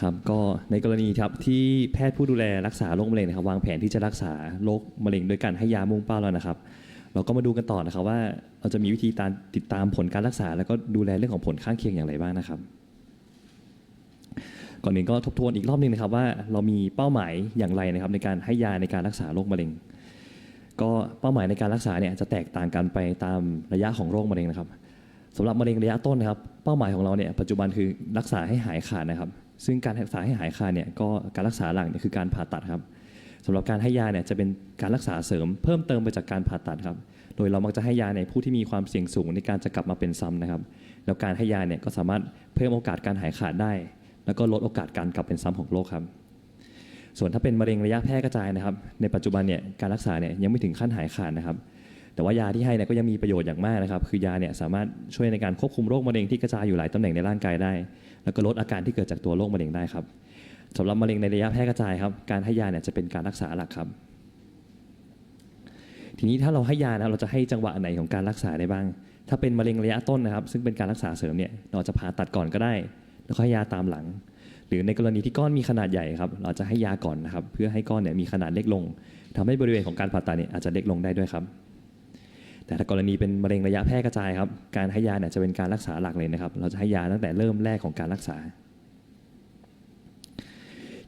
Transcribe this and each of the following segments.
ครับก็ในกรณีครับที่แพทย์ผู้ดูแลรักษาโรคมะเร็งนะครับวางแผนที่จะรักษาโรคมะเร็งด้วยการให้ยามุ่งเป้าแล้วนะครับ เราก็มาดูกันต่อนะครับว่าเราจะมีวิธีการติดตามผลการรักษา แล้วก็ดูแลเรื่องของผลข้างเคียงอย่างไรบ้างนะครับ ก่อนอื่นก็ทบทวนอีกรอบหนึ่งนะครับว่าเรามีเป้าหมายอย่างไรนะครับ ในการให้ยาในการรักษาโรคมะเร็ง ก็เป้าหมายในการรักษาเนี่ยจะแตกต่างกันไปตามระยะของโรคมะเร็งนะครับสำหรับมะเร็งระยะต้นนะครับ เป้าหมายของเราเนี่ยปัจจุบันคือรักษาให้หายขาดนะครับ ซึ่งการรักษาให้หายขาดเนี่ยก็การรักษาหลักเนี่ยคือการผ่าตัดครับสำหรับการให้ยาเนี่ยจะเป็นการรักษาเสริมเพิ่มเติมไปจากการผ่าตัดครับ โดยเรามักจะให้ยาในผู้ที่มีความเสี่ยงสูงในการจะกลับมาเป็นซ้ำนะครับ แล้วการให้ยาเนี่ยก็สามารถเพิ่มโอกาสการหายขาดได้ แล้วก็ลดโอกาสการกลับเป็นซ้ำของโรคครับ ส่วนถ้าเป็นมะเร็งระยะแพร่กระจายนะครับ ในปัจจุบันเนี่ยการรักษาเนี่ยยังไม่ถึงขั้นหายขาดนะครับ แต่ว่ายาที่ให้เนี่ยก็ยังมีประโยชน์อย่างมากนะครับ คือยาเนี่ยสามารถช่วยในการควบคุมโรคมะเร็งที่กระจายอยู่หลายตำแหน่งในร่างกายได้ แล้วก็ลดอาการที่เกิดจากตัวโรคมะเร็งได้ครับสำหรับมะเร็งในระยะแพร่กระจายครับ การให้ยาเนี่ยจะเป็นการรักษาหลักครับ ทีนี้ถ้าเราให้ยานะเราจะให้จังหวะไหนของการรักษาได้บ้าง ถ้าเป็นมะเร็งระยะต้นนะครับ ซึ่งเป็นการรักษาเสริมเนี่ย เราจะผ่าตัดก่อนก็ได้ แล้วก็ให้ยาตามหลัง หรือในกรณีที่ก้อนมีขนาดใหญ่ครับ เราจะให้ยาก่อนนะครับ เพื่อให้ก้อนเนี่ยมีขนาดเล็กลงทำให้บริเวณของการผ่าตัดเนี่ยอาจจะเล็กลงได้ด้วยครับ แต่ถ้ากรณีเป็นมะเร็งระยะแพร่กระจายครับ การให้ยาเนี่ยจะเป็นการรักษาหลักเลยนะครับ เราจะให้ยาตั้งแต่เริ่มแรกของการรักษา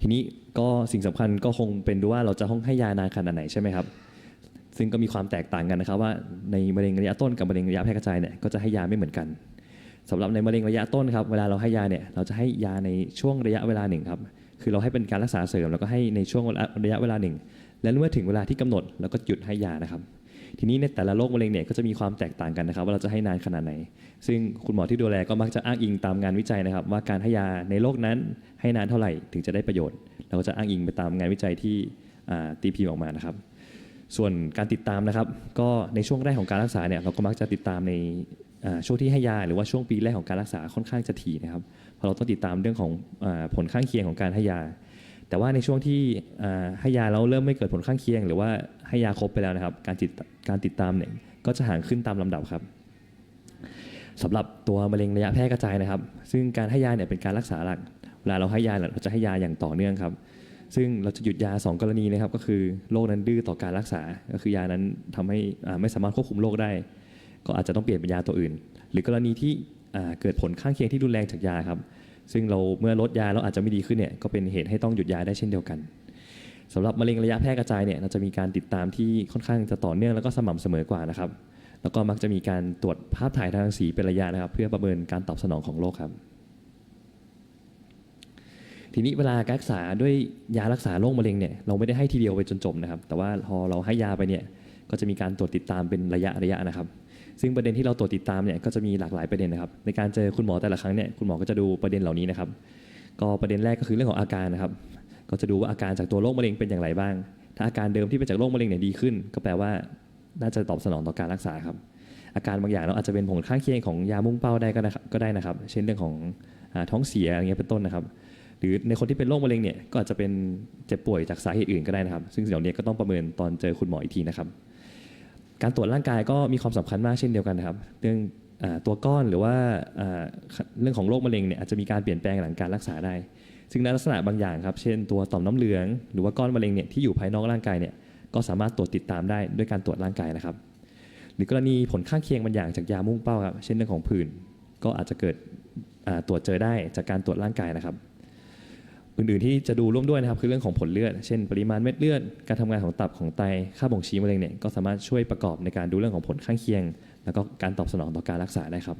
ทีนี้ก็สิ่งสำคัญก็คงเป็นดูว่าเราจะต้องให้ยานานขนาดไหนใช่ไหมครับ ซึ่งก็มีความแตกต่างกันนะครับ ว่าในมะเร็งระยะต้นกับมะเร็งระยะแพร่กระจายเนี่ยก็จะให้ยาไม่เหมือนกันสำหรับในมะเร็งระยะต้นครับ เวลาเราให้ยาเนี่ยเราจะให้ยาในช่วงระยะเวลาหนึ่งครับ คือเราให้เป็นการรักษาเสริมแล้วก็ให้ในช่วงระยะเวลาหนึ่ง และเมื่อถึงเวลาที่กำหนดเราก็หยุดให้ยานะครับ ทีนี้ในแต่ละโรคมะเร็งเนี่ยก็จะมีความแตกต่างกันนะครับ ว่าเราจะให้นานขนาดไหน ซึ่งคุณหมอที่ดูแลก็มักจะอ้างอิงตามงานวิจัยนะครับ ว่าการให้ยาในโรคนั้นให้นานเท่าไหร่ถึงจะได้ประโยชน์ เราก็จะอ้างอิงไปตามงานวิจัยที่ตีพิมพ์ออกมานะครับ ส่วนการติดตามนะครับ ก็ในช่วงแรกของการรักษาเนี่ยเราก็มักจะติดตามในช่วงที่ให้ยาหรือว่าช่วงปีแรกของการรักษาค่อนข้างจะถี่นะครับเพราะเราต้องติดตามเรื่องของอผลข้างเคียงของการให้ยา แต่ว่าในช่วงที่ให้ยาแล้วเริ่มไม่เกิดผลข้างเคียง หรือว่าให้ยาครบไปแล้วนะครับ การติดการติดตามเนี่ยก็จะห่างขึ้นตามลำดับครับสำหรับตัวมะเร็งระยะแพร่กระจายนะครับ ซึ่งการให้ยาเนี่ยเป็นการรักษาหลักเวลาเราให้ยาเราจะให้ยาอย่างต่อเนื่องครับ ซึ่งเราจะหยุดยา 2 กรณีนะครับ ก็คือโรคนั้นดื้อต่อการรักษา ก็คือยานั้นทำให้อ่าไม่สามารถควบคุมโรคได้ ก็อาจจะต้องเปลี่ยนเป็นยาตัวอื่น หรือกรณีที่เกิดผลข้างเคียงที่รุนแรงจากยาครับ ซึ่งเราเมื่อลดยาแล้วอาจจะไม่ดีขึ้นเนี่ยก็เป็นเหตุให้ต้องหยุดยาได้เช่นเดียวกันสำหรับมะเร็งระยะแพร่กระจายเนี่ยเราจะมีการติดตามที่ค่อนข้างจะต่อเนื่องแล้วก็สม่ำเสมอกว่านะครับ แล้วก็มักจะมีการตรวจภาพถ่ายทางรังสีเป็นระยะนะครับ เพื่อประเมินการตอบสนองของโรคครับ ทีนี้เวลาการรักษาด้วยยารักษาโรคมะเร็งเนี่ยเราไม่ได้ให้ทีเดียวไปจนจบนะครับ แต่ว่าพอเราให้ยาไปเนี่ยก็จะมีการตรวจติดตามเป็นระยะระยะนะครับ ซึ่งประเด็นที่เราตรวจติดตามเนี่ยก็จะมีหลากหลายประเด็นนะครับ ในการเจอคุณหมอแต่ละครั้งเนี่ยคุณหมอก็จะดูประเด็นเหล่านี้นะครับ ก็ประเด็นแรกก็คือเรื่องของอาการนะครับ ก็จะดูว่าอาการจากตัวโรคมะเร็งเป็นอย่างไรบ้าง ถ้าอาการเดิมที่เป็นจากโรคมะเร็งเนี่ยดีขึ้น ก็แปลว่าน่าจะตอบสนองต่อการรักษาครับ อาการบางอย่างเราอาจจะเป็นผลข้างเคียงของยามุ่งเป้าได้ก็ได้ก็ได้นะครับ เช่นเรื่องของอท้องเสียอะไรเงี้ยเป็นต้นนะครับ หรือในคนที่เป็นโรคมะเร็งเนี่ยก็อาจจะเป็นเจ็บป่วยจากสาเหตุอื่นก็ได้นะครับ ซึ่งสิ่งเหล่านี้ก็ต้องประเมินตอนเจอคุณหมออีกทีนะครับ การตรวจร่างกายก็มีความสำคัญมากเช่นเดียวกันนะครับ เรื่องอตัวก้อนหรือว่าเรื่องของโรคมะเร็งเนี่ยอาจจะมีการเปลี่ยนแปลงหลังการรักษาได้ ซึ่งในลักษณะบางอย่างครับ เช่นตัวต่อมน้ำเหลือง หรือว่าก้อนมะเร็งเนี่ยที่อยู่ภายนอกร่างกายเนี่ยก็สามารถตรวจติดตามได้ด้วยการตรวจร่างกายนะครับ หรือกรณีผลข้างเคียงบางอย่างจากยามุ่งเป้าครับเช่นเรื่องของผื่นก็อาจจะเกิดตรวจเจอได้จากการตรวจร่างกายนะครับ อื่นๆที่จะดูร่วมด้วยนะครับคือเรื่องของผลเลือด เช่น ปริมาณเม็ดเลือด การทำงานของตับของไต ค่าบ่งชี้มะเร็งเนี่ยก็สามารถช่วยประกอบในการดูเรื่องของผลข้างเคียง แล้วก็การตอบสนองต่อการรักษาได้ครับ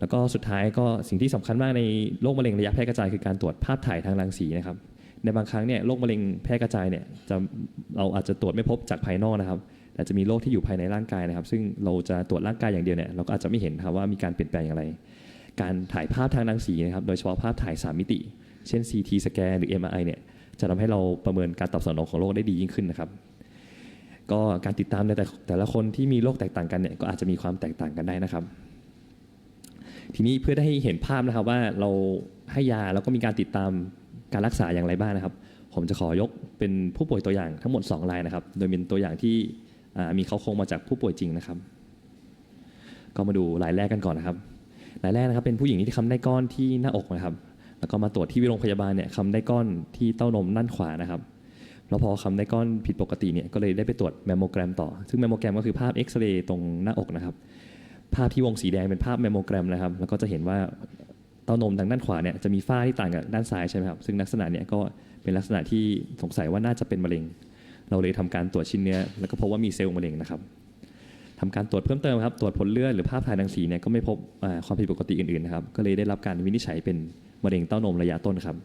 แล้วก็สุดท้ายก็สิ่งที่สำคัญมากในโรคมะเร็งระยะแพร่กระจายคือการตรวจภาพถ่ายทางรังสีนะครับ ในบางครั้งเนี่ยโรคมะเร็งแพร่กระจายเนี่ยจะเราอาจจะตรวจไม่พบจากภายนอกนะครับแต่จะมีโรคที่อยู่ภายในร่างกายนะครับ ซึ่งเราจะตรวจร่างกายอย่างเดียวเนี่ยเราก็อาจจะไม่เห็นครับว่ามีการเปลี่ยนแปลงอย่างไร การถ่ายภาพทางรังสีนะครับ โดยเฉพาะภาพถ่าย3มิติ เช่น CT สแกนหรือ MRI เนี่ยจะทำให้เราประเมินการตอบสนองของโรคได้ดียิ่งขึ้นนะครับ ก็การติดตามในแต่แต่ละคนที่มีโรคแตกต่างกันเนี่ยก็อาจจะมีความแตกต่างกันได้นะครับ ทีนี้เพื่อได้ให้เห็นภาพนะครับว่าเราให้ยาแล้วก็มีการติดตามการรักษาอย่างไรบ้างนะครับ ผมจะขอยกเป็นผู้ป่วยตัวอย่างทั้งหมด 2 รายนะครับ โดยเป็นตัวอย่างที่มีเขาโครงมาจากผู้ป่วยจริงนะครับ ก็มาดูรายแรกกันก่อนนะครับรายแรกนะครับเป็นผู้หญิงที่ทำได้ก้อนที่หน้าอกนะครับ แล้วก็มาตรวจที่โรงพยาบาลเนี่ยคำได้ก้อนที่เต้านมด้านขวานะครับแล้วพอคำได้ก้อนผิดปกติเนี่ยก็เลยได้ไปตรวจแมมโมแกรมต่อ ซึ่งแมมโมแกรมก็คือภาพเอ็กซเรย์ตรงหน้าอกนะครับ ภาพที่วงสีแดงเป็นภาพแมมโมแกรมนะครับ แล้วก็จะเห็นว่าเต้านมทางด้านขวาเนี่ยจะมีฝ้าที่ต่างกับด้านซ้ายใช่ไหมครับ ซึ่งลักษณะเนี่ยก็เป็นลักษณะที่สงสัยว่าน่าจะเป็นมะเร็ง เราเลยทำการตรวจชิ้นเนื้อแล้วก็พบว่ามีเซลล์มะเร็งนะครับ ทำการตรวจเพิ่มเติมครับตรวจผลเลือดหรือภาพถ่ายรังสีเนี่ยก็ไม่พบความผิดปกติอื่นๆนะครับก็เลยได้รับการวินิจฉัยเป็นมะเร็งเต้านมระยะต้นครับ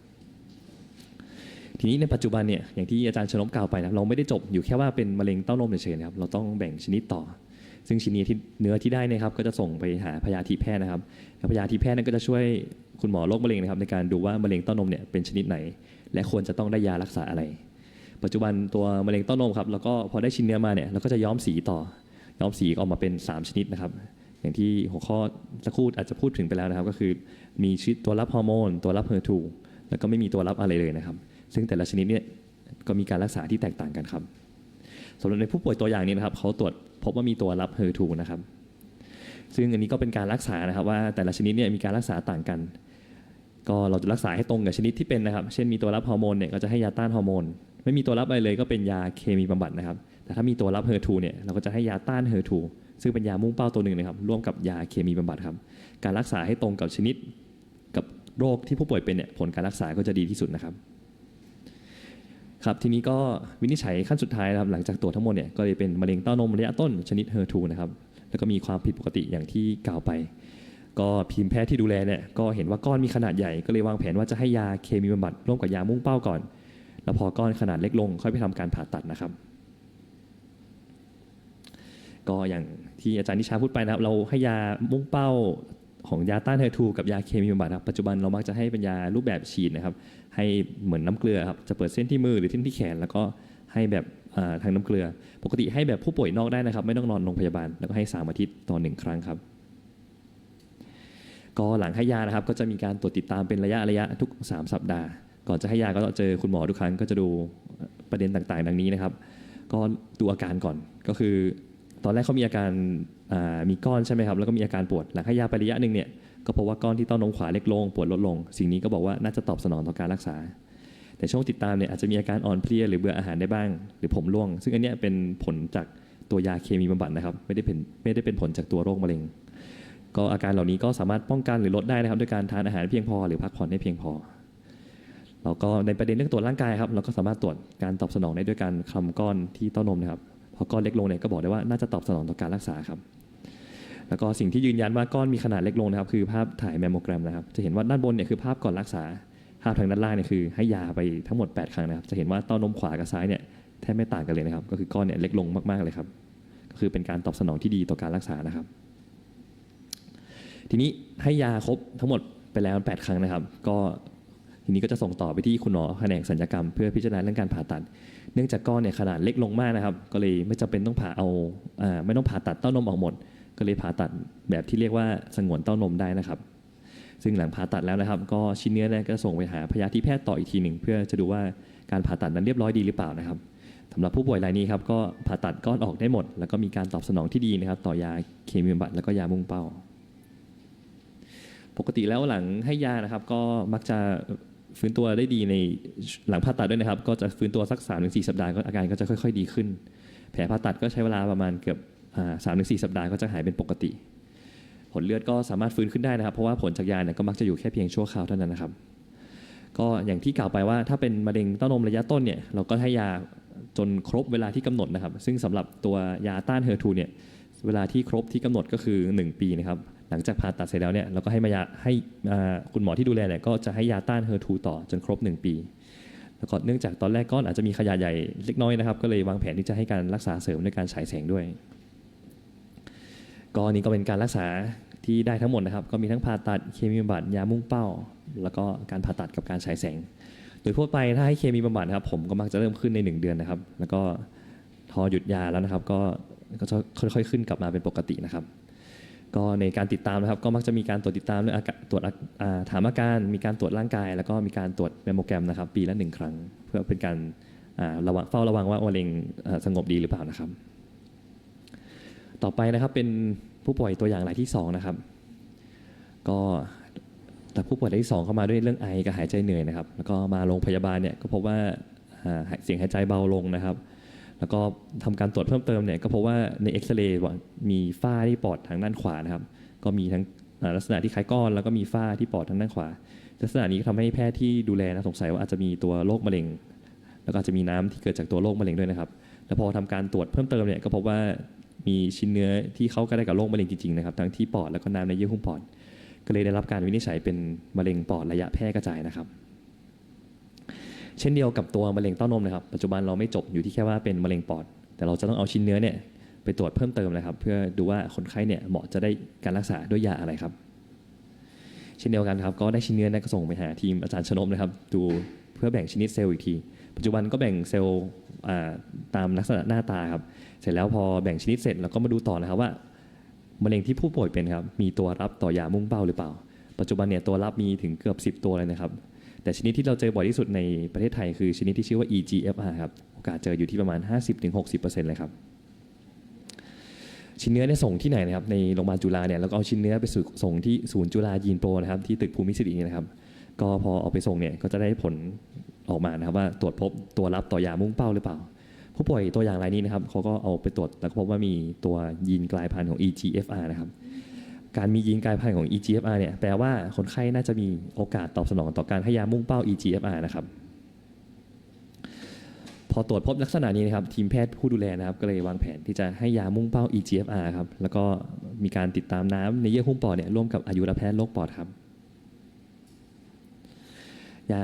ทีนี้ในปัจจุบันเนี่ยอย่างที่อาจารย์ชนมกล่าวไปนะเราไม่ได้จบอยู่แค่ว่าเป็นมะเร็งเต้านมเฉยๆนะครับเราต้องแบ่งชนิดต่อ ซึ่งชนนี้ที่เนื้อที่ได้เนะครับก็จะส่งไปหาพยาธิแพทย์นะครับแล้วพยาธิแพทย์นั้นก็จะช่วยคุณหมอโรคมะเร็งนะครับในการดูว่ามะเร็งเต้านมเนี่ยเป็นชนิดไหน และควรจะต้องได้ยารักษาอะไร ปัจจุบันตัวมะเร็งเต้านมครับแล้วก็พอได้ชิ้นเนื้อมาเนี่ยเราก็จะย้อมสีต่อ ย้อมสีออกมาเป็น 3 ชนิดนะครับ อย่างที่หัวข้อสักครู่อาจจะพูดถึงไปแล้วนะครับ ก็คือมีชนิดตัวรับฮอร์โมนตัวรับเฮอร์ทูแล้วก็ไม่มีตัวรับอะไรเลยนะครับ ซึ่งแต่ละชนิดเนี่ยก็มีการรักษาที่แตกต่างกันครับสำหรับในผู้ป่วยตัวอย่างนี้นะครับเขาตรวจพบว่ามีตัวรับเฮอร์ทูนะครับ ซึ่งอันนี้ก็เป็นการรักษานะครับว่าแต่ละชนิดเนี่ยมีการรักษาต่างกัน ก็เราจะรักษาให้ตรงกับชนิดที่เป็นนะครับ เช่นมีตัวรับฮอร์โมนเนี่ยก็จะให้ยาต้านฮอร์โมน ไม่มีตัวรับอะไรเลยก็เป็นยาเคมีบำบัดนะครับ แต่ถ้ามีตัวรับเฮอร์ทูเนี่ยเราก็จะให้ยาต้านเฮอร์ทูซึ่งเป็นยามุ่งเป้าตัวหนึ่งนะครับร่วมกับยาเคมีบำบัดครับ การรักษาให้ตรงกับชนิดกับโรคที่ผู้ป่วยเป็นเนี่ยผลการรักษาก็จะดีที่สุดนะครับครับทีนี้ก็วินิจฉัยขั้นสุดท้ายนะครับหลังจากตรวจทั้งหมดเนี่ยก็เลยเป็นมะเร็งเต้านมระยะต้นชนิดเฮอร์ทูนะครับแล้วก็มีความผิดปกติอย่างที่กล่าวไป ก็ทีมแพทย์ที่ดูแลเนี่ยก็เห็นว่าก้อนมีขนาดใหญ่ก็เลยวางแผนว่าจะให้ยาเคมีบำบัดร่วมกับยามุ่งเป้าก่อน แล้วพอก้อนขนาดเล็กลงค่อยไปทำการผ่าตัดนะครับ ก็อย่างที่อาจารย์นิชาพูดไปนะครับ เราให้ยามุ่งเป้าของยาต้านเฮอร์ทูกับยาเคมีบำบัดครับปัจจุบันเรามักจะให้เป็นยารูปแบบฉีดนะครับให้เหมือนน้ำเกลือครับจะเปิดเส้นที่มือหรือเส้นที่แขน แล้วก็ให้แบบทางน้ำเกลือ ปกติให้แบบผู้ป่วยนอกได้นะครับ ไม่ต้องนอนโรงพยาบาลแล้วก็ให้สามอาทิตย์ต่อหนึ่งครั้งครับ ก็หลังให้ยานะครับ ก็จะมีการตรวจติดตามเป็นระยะระยะทุก 3 สัปดาห์ ก่อนจะให้ยาก็ต้องเจอคุณหมอทุกครั้งก็จะดูประเด็นต่างๆ ดังนี้นะครับ ก็ดูอาการก่อนก็คือ ตอนแรกเขามีอาการมีก้อนใช่ไหมครับแล้วก็มีอาการปวดหลังให้ยาไประยะหนึ่งเนี่ยก็พบว่าก้อนที่เต้านมขวาเล็กลงปวดลดลง สิ่งนี้ก็บอกว่าน่าจะตอบสนองต่อการรักษา แต่ช่วงติดตามเนี่ยอาจจะมีอาการอ่อนเพลียหรือเบื่ออาหารได้บ้าง หรือผมร่วง ซึ่งอันนี้เป็นผลจากตัวยาเคมีบำบัดนะครับไม่ได้เป็นไม่ได้เป็นผลจากตัวโรคมะเร็ง ก็อาการเหล่านี้ก็สามารถป้องกันหรือลดได้นะครับด้วยการทานอาหารเพียงพอหรือพักผ่อนให้เพียงพอแล้วก็ในประเด็นเรื่องตรวจร่างกายครับเราก็สามารถตรวจการตอบสนองได้ด้วยการคลำก้อนที่เต้านมนะครับ พอก้อนเล็กลงเนี่ยก็บอกได้ว่าน่าจะตอบสนองต่อการรักษาครับ แล้วก็สิ่งที่ยืนยันว่าก้อนมีขนาดเล็กลงนะครับ คือภาพถ่ายแมมโมแกรมนะครับ จะเห็นว่าด้านบนเนี่ยคือภาพก่อนรักษา ภาพทางด้านล่างเนี่ยคือให้ยาไปทั้งหมด 8 ครั้งนะครับ จะเห็นว่าเต้านมขวากับซ้ายเนี่ยแทบไม่ต่างกันเลยนะครับ ก็คือก้อนเนี่ยเล็กลงมากๆเลยครับ ก็คือเป็นการตอบสนองที่ดีต่อการรักษานะครับ ทีนี้ให้ยาครบทั้งหมดไปแล้ว 8 ครั้งนะครับ ก็ ทีนี้ก็จะส่งต่อไปที่คุณหมอแผนกสัญญกรรม เพื่อพิจารณาเรื่องการผ่าตัด เนื่องจากก้อนเนี่ยขนาดเล็กลงมากนะครับ ก็เลยไม่จำเป็นต้องผ่าเอาอ่าไม่ต้องผ่าตัดเต้านมออกหมด ก็เลยผ่าตัดแบบที่เรียกว่าสงวนเต้านมได้นะครับ ซึ่งหลังผ่าตัดแล้วนะครับ ก็ชิ้นเนื้อเนี่ยก็ส่งไปหาพยาธิแพทย์ต่ออีกทีหนึ่งเพื่อจะดูว่าการผ่าตัดนั้นเรียบร้อยดีหรือเปล่านะครับสำหรับผู้ป่วยรายนี้ครับก็ผ่าตัดก้อนออกได้หมด แล้วก็มีการตอบสนองที่ดีนะครับ ต่อยาเคมีบำบัดแล้วก็ยามุ่งเป้า ปกติแล้วหลังให้ยานะครับ ก็มักจะ ฟื้นตัวได้ดีในหลังผ่าตัดด้วยนะครับ ก็จะฟื้นตัวสัก3าถึงสสัปดาห์ก็อาการก็จะค่อย ๆ ดีขึ้น แผลผ่าตัดก็ใช้เวลาประมาณเกือบสามถึงสสัปดาห์ก็จะหายเป็นปกติ ผลเลือดก็สามารถฟื้นขึ้นได้นะครับ เพราะว่าผลจากยาเนี่ยก็มักจะอยู่แค่เพียงชั่วคราวเท่านั้นนะครับ ก็อย่างที่กล่าวไปว่าถ้าเป็นมะเร็งเต้านมระยะต้นเนี่ยเราก็ให้ยาจนครบเวลาที่กำหนดนะครับ ซึ่งสำหรับตัวยาต้านเฮอร์ทูเนี่ยเวลาที่ครบที่กำหนดก็คือ 1 ปีนะครับ หลังจากผ่าตัดเสร็จแล้วเนี่ยเราก็ให้มายาให้คุณหมอที่ดูแลเนี่ยก็จะให้ยาต้านเฮอร์ทูต่อจนครบ 1 ปีแล้วก็เนื่องจากตอนแรกก้อนอาจจะมีขนาดใหญ่เล็กน้อยนะครับ ก็เลยวางแผนที่จะให้การรักษาเสริมด้วยการฉายแสงด้วยก็นี่ก็เป็นการรักษาที่ได้ทั้งหมดนะครับ ก็มีทั้งผ่าตัดเคมีบำบัดยามุ่งเป้า แล้วก็การผ่าตัดกับการฉายแสง โดยทั่วไปถ้าให้เคมีบำบัดนะครับ ผมก็มักจะเริ่มขึ้นใน 1 เดือนนะครับ แล้วก็พอหยุดยาแล้วนะครับ ก็ก็จะค่อยๆขึ้นกลับมาเป็นปกตินะครับ ก็ในการติดตามนะครับก็มักจะมีการตรวจติดตามเรื่องอากาตรวจอาอ่าถามอาการมีการตรวจร่างกาย แล้วก็มีการตรวจแมมโมแกรมนะครับ ปีละหนึ่งครั้ง เพื่อเป็นการอ่าระวังเฝ้าระวังว่ามะเร็งอ่าสงบดีหรือเปล่านะครับ ต่อไปนะครับเป็นผู้ป่วยตัวอย่างรายที่สองนะครับ ก็แต่ผู้ป่วยรายที่สองเข้ามาด้วยเรื่องไอกับหายใจเหนื่อยนะครับ แล้วก็มาโรงพยาบาลเนี่ยก็พบว่าอ่าเสียงหายใจเบาลงนะครับ แล้วก็ทำการตรวจเพิ่มเติมเนี่ยก็พบว่าในเอ็กซเรย์มีฝ้าที่ปอดทางด้านขวานะครับ ก็มีทั้งลักษณะที่คล้ายก้อน แล้วก็มีฝ้าที่ปอดทางด้านขวา ลักษณะนี้ก็ทำให้แพทย์ที่ดูแลนะสงสัยว่าอาจจะมีตัวโรคมะเร็ง แล้วก็อาจจะมีน้ำที่เกิดจากตัวโรคมะเร็งด้วยนะครับ แล้วพอทำการตรวจเพิ่มเติมเนี่ยก็พบว่ามีชิ้นเนื้อที่เข้ากันได้กับโรคมะเร็งจริงๆนะครับทั้งที่ปอดแล้วก็น้ำในเยื่อหุ้มปอด ก็เลยได้รับการวินิจฉัยเป็นมะเร็งปอดระยะแพร่กระจายนะครับ เช่นเดียวกับตัวมะเร็งเต้านมนะครับปัจจุบันเราไม่จบอยู่ที่แค่ว่าเป็นมะเร็งปอด แต่เราจะต้องเอาชิ้นเนื้อเนี่ยไปตรวจเพิ่มเติมนะครับ เพื่อดูว่าคนไข้เนี่ยเหมาะจะได้การรักษาด้วยยาอะไรครับ เช่นเดียวกันครับ ก็ได้ชิ้นเนื้อเนยก็ส่งไปหาทีมอาจารย์ชนมนะครับ ดูเพื่อแบ่งชนิดเซลล์อีกที ปัจจุบันก็แบ่งเซลล์ตามลักษณะหน้าตาครับ เสร็จแล้วพอแบ่งชนิดเสร็จเราก็มาดูต่อนะครับว่ามะเร็งที่ผู้ป่วยเป็นครับมีตัวรับต่อยามุ่งเป้าหรือเปล่า ปัจจุบันเนี่ยตัวรับมีถึงเกือบ 10 ตัวเลยนะครับ แต่ชนิดที่เราเจอบ่อยที่สุดในประเทศไทยคือชนิดที่ชื่อว่า EGFR ครับโอกาสเจออยู่ที่ประมาณ 50-60%เลยครับชิ้นเนื้อเนี่ยส่งที่ไหนนะครับในโรงพยาบาลจุฬาเนี่ยแล้วก็เอาชิ้นเนื้อไปสู่ส่งที่ศูนย์จุฬายีนโปรนะครับที่ตึกภูมิสิรินะครับ ก็พอเอาไปส่งเนี่ยก็จะได้ผลออกมานะครับว่าตรวจพบตัวรับต่อยามุ่งเป้าหรือเปล่า ผู้ป่วยตัวอย่างรายนี้นะครับเขาก็เอาไปตรวจแล้วก็พบว่ามีตัวยีนกลายพันธุ์ของ EGFR นะครับ การมียีนกลายพันธุ์ของ EGFR เนี่ยแปลว่าคนไข้น่าจะมีโอกาสตอบสนองต่อการให้ยามุ่งเป้า EGFR นะครับพอตรวจพบลักษณะนี้นะครับทีมแพทย์ผู้ดูแลนะครับก็เลยวางแผนที่จะให้ยามุ่งเป้า EGFR ครับแล้วก็มีการติดตามน้ำในเยื่อหุ้มปอดเนี่ยร่วมกับอายุรแพทย์โรคปอดครับยา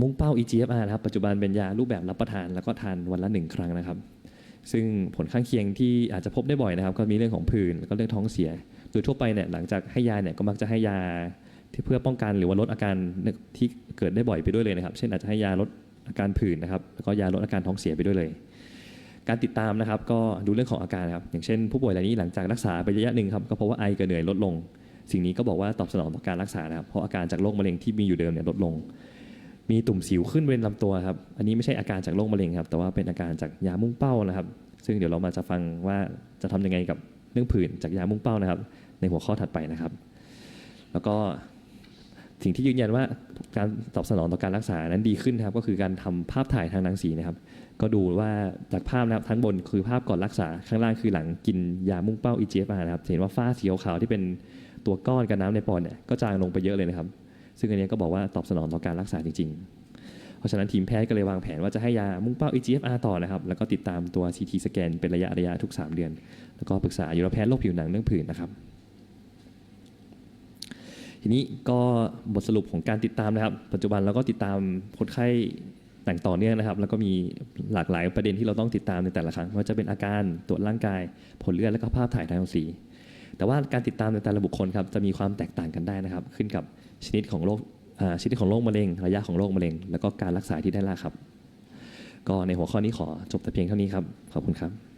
มุ่งเป้า EGFR นะครับปัจจุบันเป็นยารูปแบบรับประทานแล้วก็ทานวันละหนึ่งครั้งนะครับ ซึ่งผลข้างเคียงที่อาจจะพบได้บ่อยนะครับ ก็มีเรื่องของผื่นแล้วก็เรื่องท้องเสีย โดยทั่วไปเนี่ยหลังจากให้ยาเนี่ยก็มักจะให้ยาที่เพื่อป้องกันหรือว่าลดอาการที่เกิดได้บ่อยไปด้วยเลยนะครับ เช่นอาจจะให้ยาลดอาการผื่นนะครับแล้วก็ยาลดอาการท้องเสียไปด้วยเลย การติดตามนะครับ ก็ดูเรื่องของอาการครับอย่างเช่น ผู้ป่วยรายนี้หลังจากรักษาไประยะหนึ่งครับก็พบว่าไอกับเหนื่อยลดลง สิ่งนี้ก็บอกว่าตอบสนองต่อการรักษานะครับเพราะอาการจากโรคมะเร็งที่มีอยู่เดิมเนี่ยลดลง มีตุ่มสิวขึ้นบริเวณลำตัวครับอันนี้ไม่ใช่อาการจากโรคมะเร็งครับแต่ว่าเป็นอาการจากยามุ่งเป้านะครับ ซึ่งเดี๋ยวเรามาจะฟังว่าจะทำยังไงกับเรื่องผื่นจากยามุ่งเป้านะครับ ในหัวข้อถัดไปนะครับ แล้วก็สิ่งที่ยืนยันว่าการตอบสนองต่อการรักษานั้นดีขึ้นนะครับ ก็คือการทำภาพถ่ายทางรังสีนะครับ ก็ดูว่าจากภาพนะครับทั้งบนคือภาพก่อนรักษาข้างล่างคือหลังกินยามุ่งเป้า EGFR นะครับเห็นว่าฝ้าสีขาวๆที่เป็นตัวก้อนกับน้ำในปอดเนี่ยก็จางลงไปเยอะเลยนะครับ ซึ่งอันนี้ก็บอกว่าตอบสนองต่อการรักษาจริง ๆ เพราะฉะนั้นทีมแพทย์ก็เลยวางแผนว่าจะให้ยามุ่งเป้า EGFR ต่อนะครับ แล้วก็ติดตามตัว CT สแกนเป็นระยะระยะทุก 3 เดือน แล้วก็ปรึกษาอายุรแพทย์โรคผิวหนังเรื่องผื่นนะครับ ทีนี้ก็บทสรุปของการติดตามนะครับ ปัจจุบันเราก็ติดตามคนไข้แต่างต่อเนื่องนะครับ แล้วก็มีหลากหลายประเด็นที่เราต้องติดตามในแต่ละครั้งไม่ว่าจะเป็นอาการตรวจร่างกาย ผลเลือดและก็ภาพถ่ายทางสี แต่ว่าการติดตามในแต่ละบุคคลครับจะมีความแตกต่างกันได้นะครับ ขึ้นกับชนิดของโรคชนิดของโรคมะเร็ง ระยะของโรคมะเร็ง แล้วก็การรักษาที่ได้รับครับ ก็ในหัวข้อนี้ขอจบแต่เพียงเท่านี้ครับขอบคุณครับ